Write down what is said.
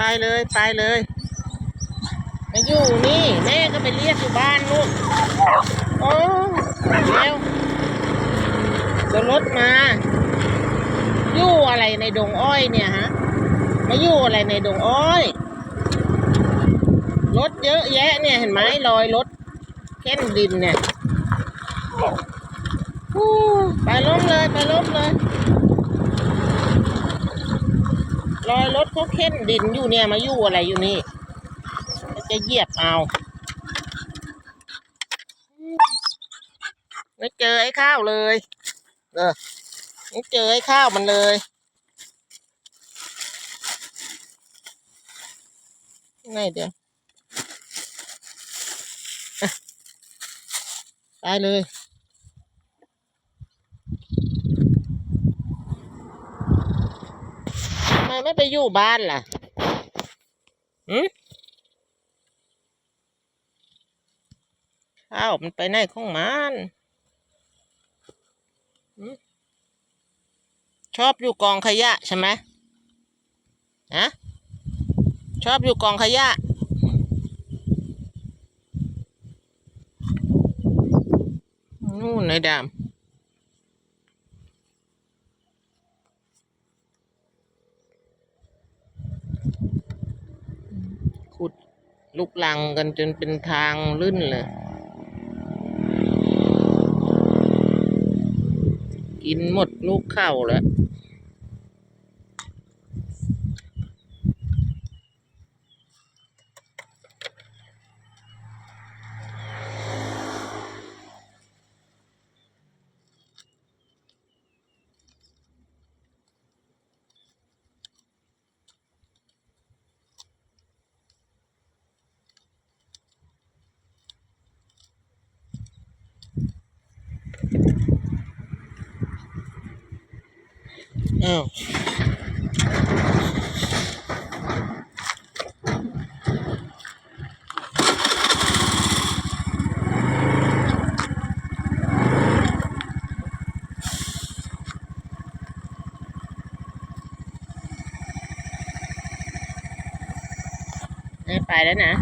ไปเลยไปเลยมาอยู่นี่ แม่ก็ไปเรียกอยู่บ้านนู่นโอ้เร็วเดี๋ยวรถมา อยู่อะไรในดงอ้อยเนี่ยฮะมาอยู่อะไรในดงอ้อยรถเยอะแยะเนี่ยเห็นไหมรอยรถเข็นดินเนี่ยไปล้มเลยไปล้มเลย รอยรถเขาเข็นดินอยู่เนี่ยมาอยู่อะไรอยู่นี่จะเหยียบเอาไม่เจอไอ้ข้าวเลยเออไม่เจอไอ้ข้าวมันเลยไงเดี๋ยว ไปเลยทำ ไมไม่ไปอยู่บ้านล่ะหืมข้าวมันไปไหนของมันหืมชอบอยู่กองขยะใช่ไหมฮะชอบอยู่กองขยะนู่นนดามขุด ลุกลังกันจนเป็นทางลื่นเลย กินหมดลูกข้าวแล้ว อ้าวไม่ไปแล้วนะ